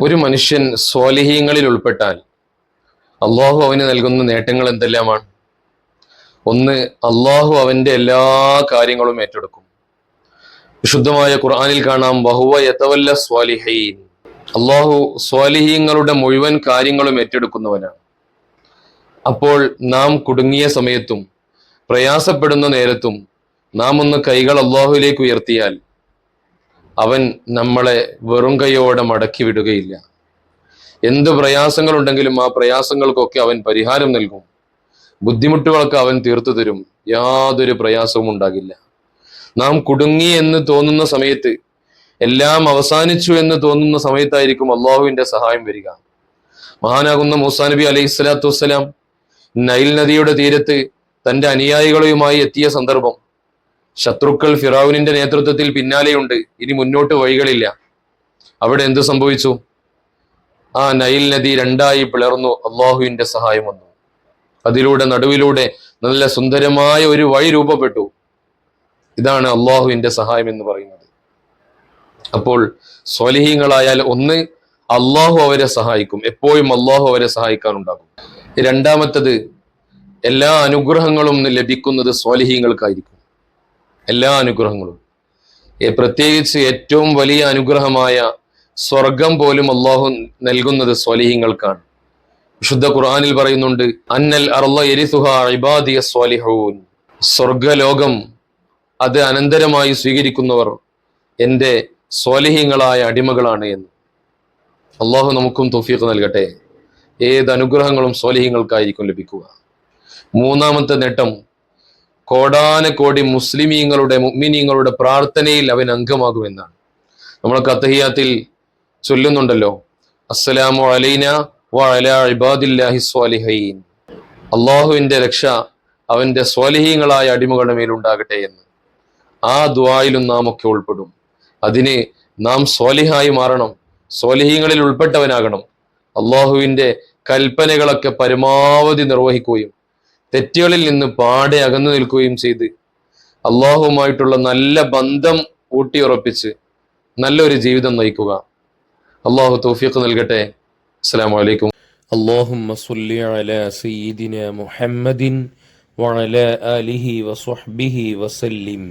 ഒരു മനുഷ്യൻ സ്വാലിഹീങ്ങളിൽ ഉൾപ്പെട്ടാൽ അള്ളാഹു അവന് നൽകുന്ന നേട്ടങ്ങൾ എന്തെല്ലാമാണ്? ഒന്ന് അള്ളാഹു അവന്റെ എല്ലാ കാര്യങ്ങളും ഏറ്റെടുക്കും. വിശുദ്ധമായ ഖുർആനിൽ കാണാം ബഹുവ യതവല്ല സ്വാലിഹീൻ. അള്ളാഹു സ്വാലിഹീങ്ങളുടെ മുഴുവൻ കാര്യങ്ങളും ഏറ്റെടുക്കുന്നവനാണ്. അപ്പോൾ നാം കുടുങ്ങിയ സമയത്തും പ്രയാസപ്പെടുന്ന നേരത്തും നാം ഒന്ന് കൈകൾ അള്ളാഹുവിലേക്ക് ഉയർത്തിയാൽ അവൻ നമ്മളെ വെറും കൈയോടെ മടക്കി വിടുകയില്ല. എന്ത് പ്രയാസങ്ങളുണ്ടെങ്കിലും ആ പ്രയാസങ്ങൾക്കൊക്കെ അവൻ പരിഹാരം നൽകും. ബുദ്ധിമുട്ടുകൾക്ക് അവൻ തീർത്തു തരും. യാതൊരു പ്രയാസവും ഉണ്ടാകില്ല. നാം കുടുങ്ങി എന്ന് തോന്നുന്ന സമയത്ത് എല്ലാം അവസാനിച്ചു എന്ന് തോന്നുന്ന സമയത്തായിരിക്കും അള്ളാഹുവിന്റെ സഹായം വരിക. മഹാനാകുന്ന മൂസാ നബി അലൈഹി സ്വലാത്തു വസ്സലാം നൈൽ നദിയുടെ തീരത്ത് തന്റെ അനുയായികളുമായി എത്തിയ സന്ദർഭം ശത്രുക്കൾ ഫിറാവുനിന്റെ നേതൃത്വത്തിൽ പിന്നാലെയുണ്ട്. ഇനി മുന്നോട്ട് വഴികളില്ല. അവിടെ എന്ത് സംഭവിച്ചു? ആ നൈൽ നദി രണ്ടായി പിളർന്നു. അള്ളാഹുവിന്റെ സഹായം വന്നു. അതിലൂടെ നടുവിലൂടെ നല്ല സുന്ദരമായ ഒരു വഴി രൂപപ്പെട്ടു. ഇതാണ് അള്ളാഹുവിന്റെ സഹായം എന്ന് പറയുന്നത്. അപ്പോൾ സ്വലിഹീങ്ങളായാൽ ഒന്ന് അള്ളാഹു അവരെ സഹായിക്കും. എപ്പോഴും അള്ളാഹു അവരെ സഹായിക്കാനുണ്ടാകും. രണ്ടാമത്തത് എല്ലാ അനുഗ്രഹങ്ങളും ലഭിക്കുന്നത് സ്വാലിഹീങ്ങൾക്കായിരിക്കും. എല്ലാ അനുഗ്രഹങ്ങളും. പ്രത്യേകിച്ച് ഏറ്റവും വലിയ അനുഗ്രഹമായ സ്വർഗം പോലും അള്ളാഹു നൽകുന്നത് സ്വലിഹിങ്ങൾക്കാണ് വിശുദ്ധ ഖുർആനിൽ പറയുന്നുണ്ട് അന്നൽ ഇബാദിയ സ്വർഗലോകം അത് അനന്തരമായി സ്വീകരിക്കുന്നവർ എന്റെ സ്വലിഹിങ്ങളായ അടിമകളാണ് എന്ന്. അള്ളാഹു നമുക്കും തൗഫീഖ് നൽകട്ടെ. ഏത് അനുഗ്രഹങ്ങളും സ്വലിഹിങ്ങൾക്കായിരിക്കും ലഭിക്കുക. മൂന്നാമത്തെ നേട്ടം കോടാനക്കോടി മുസ്ലിമീങ്ങളുടെ മുഗ്മിനീങ്ങളുടെ പ്രാർത്ഥനയിൽ അവൻ അംഗമാകുമെന്നാണ്. നമ്മൾ കത്തഹിയാത്തിൽ ചൊല്ലുന്നുണ്ടല്ലോ അസ്സലാമു അലൈന വ അലാ ഇബാദില്ലാഹി സ്വാലിഹീൻ. അള്ളാഹുവിന്റെ രക്ഷ അവന്റെ സ്വാലിഹീങ്ങളായ അടിമകളുടെ മേലുണ്ടാകട്ടെ എന്ന്. ആ ദ്വായിലും നാം ഒക്കെ ഉൾപ്പെടും. അതിന് നാം സ്വാലിഹായി മാറണം സ്വാലിഹീങ്ങളിൽ ഉൾപ്പെട്ടവനാകണം. അള്ളാഹുവിന്റെ കൽപ്പനകളൊക്കെ പരമാവധി നിർവഹിക്കുകയും തെറ്റുകളിൽ നിന്ന് പാടെ അകന്നു നിൽക്കുകയും ചെയ്ത് അള്ളാഹുവുമായിട്ടുള്ള നല്ല ബന്ധം ഊട്ടിയുറപ്പിച്ച് നല്ലൊരു ജീവിതം നയിക്കുക അള്ളാഹു തൗഫീഖ് നൽകട്ടെ അസ്സലാമു അലൈക്കും اللهم صل على سيدنا محمد وعلى آله وصحبه وسلم